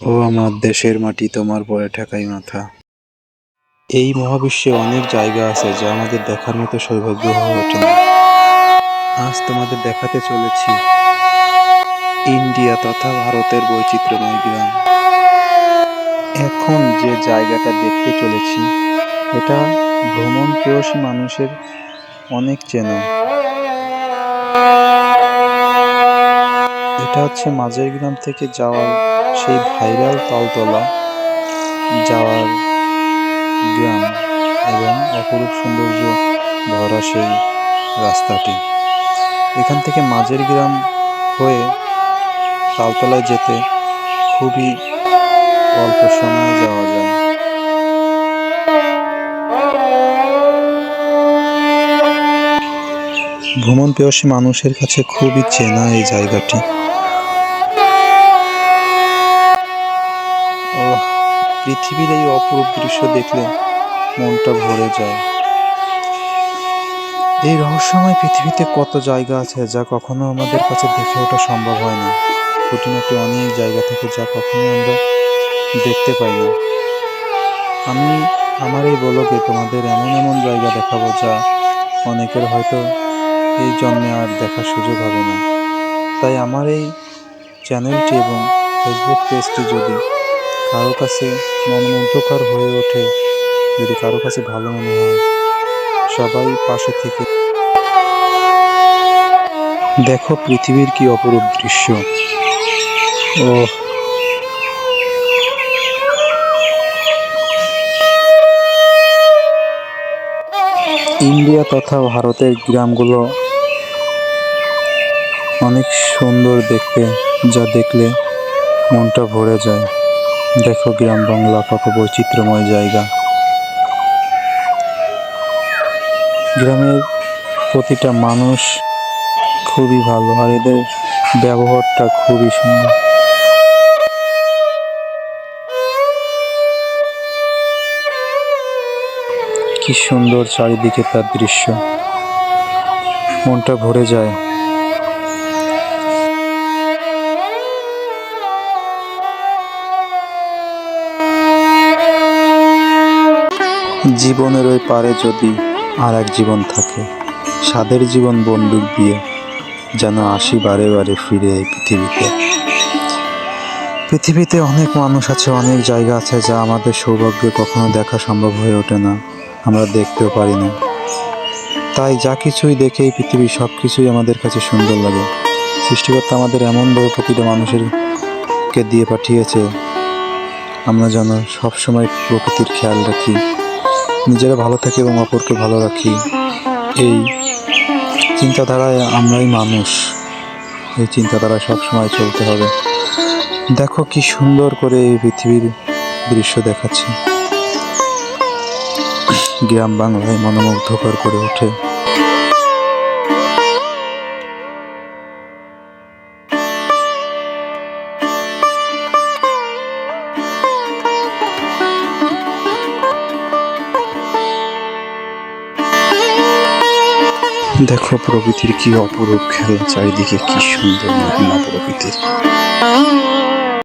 ও আমার দেশের মাটি, তোমার পরে ঠেকাই মাথা। এই মহাবিশ্বে অনেক জায়গা আছে যা আমাদের দেখার মতো সৌভাগ্য হয়ে ওঠে না। আজ তোমাদের দেখাতে চলেছি ইন্ডিয়া তথা ভারতের বৈচিত্র্যময় গ্রাম। এখন যে জায়গাটা দেখতে চলেছি, এটা ভ্রমণ প্রেয়সী মানুষের অনেক চেনা। এটা হচ্ছে মাঝের গ্রাম থেকে যাওয়ার সেই ভাইরাল তালতলা যাওয়ার গ্রাম এবং অপরূপ সৌন্দর্য ভরা সেই রাস্তাটি। এখান থেকে মাঝের গ্রাম হয়ে তালতলায় যেতে খুবই অল্প সময়ে যাওয়া যায়। ভ্রমণ পেয়সী মানুষের কাছে খুবই চেনা এই জায়গাটি। পৃথিবীর এই অপরূপ দৃশ্য দেখলে মনটা ভরে যায়। এই রহস্যময় পৃথিবীতে কত জায়গা আছে যা কখনো আমাদের কাছে দেখে ওঠা সম্ভব হয় না? খুঁটিনাটি অনেক জায়গা থেকে যা কখনো আমরা দেখতে পাই না। আমি আমার এই বলকে তোমাদের এমন এমন জায়গা দেখাবো যা অনেকের হয়তো এই জন্মে আর দেখার সুযোগ হবে না। তাই আমার এই চ্যানেলটি এবং ফেসবুক পেজটি যদি কারও কাছে মনোমুগ্ধকর হয়ে ওঠে যদি কারও কাছে ভালো মনে হয়। সবাই পাশে থেকে দেখো পৃথিবীর কি অপরূপ দৃশ্য। ও। ইন্ডিয়া তথা ভারতের গ্রামগুলো অনেক সুন্দর দেখতে, যা দেখলে মনটা ভরে যায়। দেখো গ্রাম বাংলা কত বৈচিত্র্যময় জায়গা। গ্রামের প্রতিটা মানুষ খুবই ভালো আর এদের ব্যবহারটা খুবই সুন্দর। কি সুন্দর চারিদিকে তার দৃশ্য। মনটা ভরে যায়। জীবনের ওই পারে যদি আর এক জীবন থাকে স্বাদের জীবন বন্দুক দিয়ে যেন আসি বারে বারে ফিরে এই পৃথিবীতে। পৃথিবীতে অনেক মানুষ আছে, অনেক জায়গা আছে যা আমাদের সৌভাগ্যে কখনো দেখা সম্ভব হয়ে ওঠে না, আমরা দেখতেও পারি না। তাই যা কিছুই দেখে এই পৃথিবী সব কিছুই আমাদের কাছে সুন্দর লাগে। সৃষ্টিকর্তা আমাদের এমনভাবে প্রতিটা মানুষেরকে দিয়ে পাঠিয়েছে, আমরা যেন সবসময় প্রকৃতির খেয়াল রাখি। নিজেরা ভালো থাকি এবং অপরকে ভালো রাখি। এই চিন্তাধারায় আমরাই মানুষ। এই চিন্তাধারা সবসময় চলতে হবে। দেখো কি সুন্দর করে এই পৃথিবীর দৃশ্য দেখাচ্ছে। গ্রাম বাংলায় মনোমুগ্ধকর করে ওঠে। দেখো প্রকৃতির কি অপরূপ খেলা চারিদিকে কি সুন্দর প্রকৃতির।